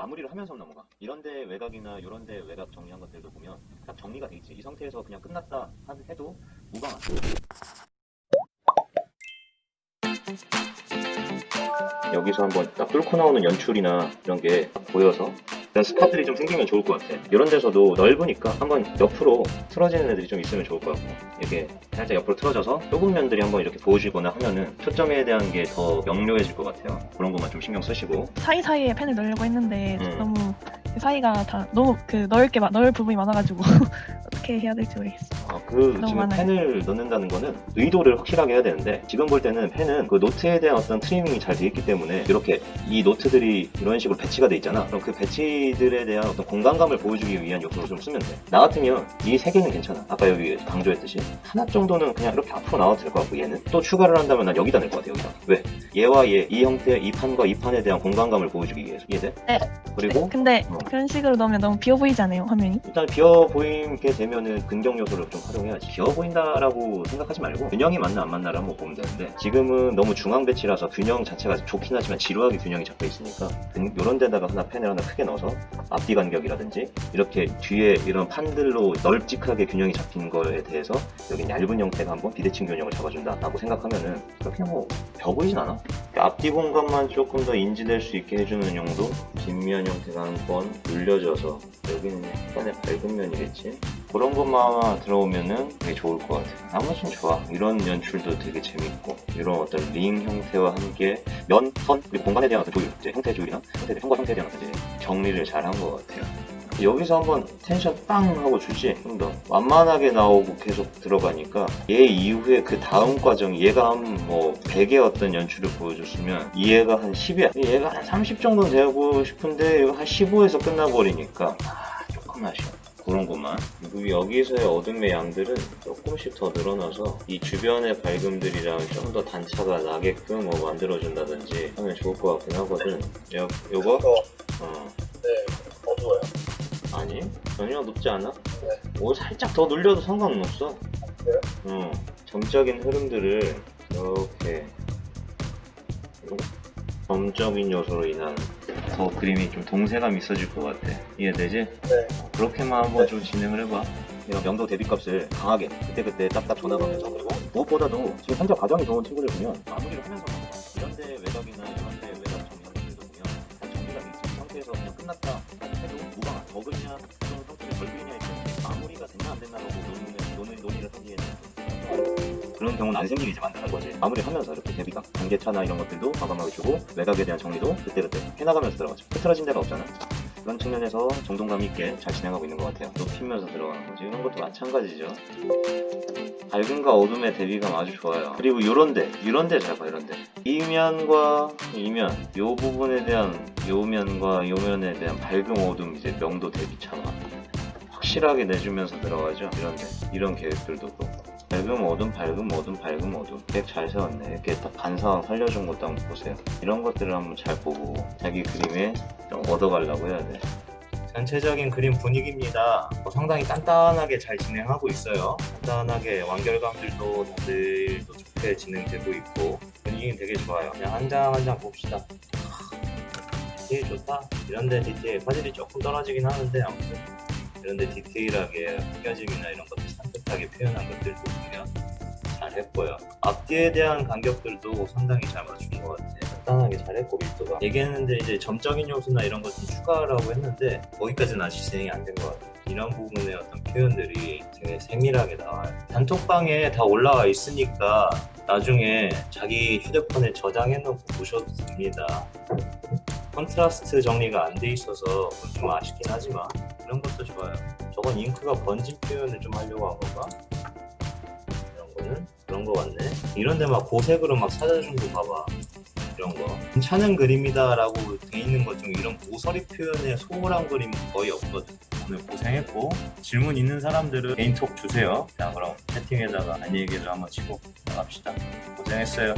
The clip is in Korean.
마무리를 하면서 넘어가. 이런데 외곽이나 이런데 외곽 정리한 것들도 보면 딱 정리가 돼 있지. 이 상태에서 그냥 끝났다 하- 해도 무방한. 여기서 한번 딱 뚫고 나오는 연출이나 이런 게딱 보여서 이런 스팟들이 좀 생기면 좋을 것 같아. 이런 데서도 넓으니까 한번 옆으로 틀어지는 애들이 좀 있으면 좋을 것 같고 이렇게 살짝 옆으로 틀어져서 좁은 면들이 한번 이렇게 보여지거나 하면은 초점에 대한 게 더 명료해질 것 같아요. 그런 것만 좀 신경 쓰시고 사이사이에 펜을 넣으려고 했는데 음. 너무 그 사이가 다 너무 그 넓게 마- 넓을 부분이 많아가지고 어떻게 해야 될지 모르겠어. 아, 그 지금 많아요. 펜을 넣는다는 거는 의도를 확실하게 해야 되는데 지금 볼 때는 펜은 그 노트에 대한 어떤 트리밍이 잘 돼 있기 때문에 이렇게 이 노트들이 이런 식으로 배치가 돼 있잖아. 그럼 그 배치들에 대한 어떤 공간감을 보여주기 위한 요소로 좀 쓰면 돼. 나 같으면 이 세 개는 괜찮아. 아까 여기 강조했듯이 하나 정도는 그냥 이렇게 앞으로 나와도 될 것 같고 얘는 또 추가를 한다면 난 여기다 낼 것 같아 여기다. 왜? 얘와 얘 이 형태 이 판과 이 판에 대한 공간감을 보여주기 위해서 이해돼? 네. 그리고 근데 어. 그런 식으로 넣으면 너무 비어 보이지 않아요 화면이? 일단 비어 보이게 되면 은 긍정 요소를 좀 활용해야지. 비어 보인다라고 생각하지 말고 균형이 맞나 안 맞나를 한번 보면 되는데 지금은 너무 중앙 배치라서 균형 자체가 좋긴 하지만 지루하게 균형이 잡혀 있으니까 이런 데다가 하나 펜을 하나 크게 넣어서 앞뒤 간격이라든지 이렇게 뒤에 이런 판들로 널찍하게 균형이 잡힌 거에 대해서 여기 얇은 형태가 한번 비대칭 균형을 잡아준다라고 생각하면은 그렇게 뭐 벼 보이진 않아. 그러니까 앞뒤 공간만 조금 더 인지될 수 있게 해주는 용도 뒷면 형태가 한 번 눌려져서 여기는 약간의 밝은 면이겠지 그런 것만 들어오면은 되게 좋을 것 같아요. 나머지는 좋아. 이런 연출도 되게 재밌고 이런 어떤 링 형태와 함께 면, 선, 그리고 공간에 대한 어떤 조율 이제 형태 조율이나 형태, 형과 형태에 대한 어떤 정리를 잘 한 것 같아요. 여기서 한번 텐션 빵 하고 주지? 좀 더 완만하게 나오고 계속 들어가니까 얘 이후에 그 다음 과정이 얘가 한 뭐 100의 어떤 연출을 보여줬으면 얘가 한 10이야. 얘가 한 30 정도 되고 싶은데 이거 한 15에서 끝나버리니까 아 조금 아쉬워 그런 것만 그리고 여기서의 어둠의 양들은 조금씩 더 늘어나서 이 주변의 밝음들이랑 좀 더 단차가 나게끔 뭐 만들어준다든지 하면 좋을 것 같긴 하거든 요, 요거? 어 네, 어두워요. 아니 전혀 높지 않아? 네. 오 살짝 더 눌려도 상관은 없어. 그래요? 어 정적인 흐름들을 이렇게 이렇게 점적인 요소로 인한 더 그림이 좀 동세감 있어질 것 같아. 이해되지? 네. 어, 그렇게만 한번 좀 진행을 해봐. 이런 명도 대비값을 강하게 그때그때 딱딱 전화가면서 그리고 무엇보다도 지금 현재 과정이 좋은 친구들 보면 마무리를 하면서 넘어가. 이런 데 외곽이나 이런 데 외곽 정리하는 분들도 보면 다 정리가 돼 있는 상태에서 그냥 끝났다 해도 무방한 좀 성격이 덜 비냐 이렇게 마무리가 됐나 안 됐나 그런 경우는 안 생기게 이제 만드는 거지 마무리 하면서 이렇게 대비감 단계차나 이런 것들도 과감하게 주고 외곽에 대한 정리도 그때그때 해나가면서 들어가죠 흐트러진 데가 없잖아 그런 측면에서 정동감 있게 잘 진행하고 있는 것 같아요. 높이면서 들어가는 거지. 이런 것도 마찬가지죠. 밝음과 어둠의 대비감 아주 좋아요. 그리고 요런데, 이런데 잘 봐, 이런데. 이 면과 이 면, 요 부분에 대한 요 면과 요 면에 대한 밝음, 어둠, 이제 명도 대비 차가 확실하게 내주면서 들어가죠. 이런데. 이런 계획들도 그렇고. 밝음, 어둠, 밝음, 어둠, 밝음, 어둠. 계획 잘 세웠네. 이렇게 딱 반상 살려준 것도 한번 보세요. 이런 것들을 한번 잘 보고 자기 그림에 좀 얻어가려고 해야 돼. 전체적인 그림 분위기입니다. 뭐 상당히 단단하게 잘 진행하고 있어요. 단단하게 완결감들도 다들 또 좋게 진행되고 있고 분위기는 되게 좋아요. 그냥 한장 한 장 봅시다. 디테일 좋다. 이런데 디테일 화질이 조금 떨어지긴 하는데 아무튼 이런데 디테일하게 느껴짐이나 이런 것들 산뜻하게 표현한 것들도 보면 잘했고요. 앞뒤에 대한 간격들도 상당히 잘 맞춘 것 같아요. 간단하게 잘했고 밀도가 얘기했는데 이제 점적인 요소나 이런 것 좀 추가하라고 했는데 거기까지는 아직 진행이 안 된 것 같아요. 이런 부분의 어떤 표현들이 되게 세밀하게 나와요. 단톡방에 다 올라와 있으니까 나중에 자기 휴대폰에 저장해놓고 보셔도 됩니다. 컨트라스트 정리가 안 돼 있어서 좀 아쉽긴 하지만 이런 것도 좋아요. 저건 잉크가 번진 표현을 좀 하려고 한 건가? 이런 거는 그런 거 같네. 이런 데 막 고색으로 막 찾아준 거 봐봐. 이런 거. 괜찮은 그림이다라고 돼 있는 것 중 이런 모서리 표현에 소홀한 그림은 거의 없거든. 오늘 고생했고 질문 있는 사람들은 개인톡 주세요. 자 그럼 채팅에다가 안녕히 계세요 한번 치고 나갑시다. 고생했어요.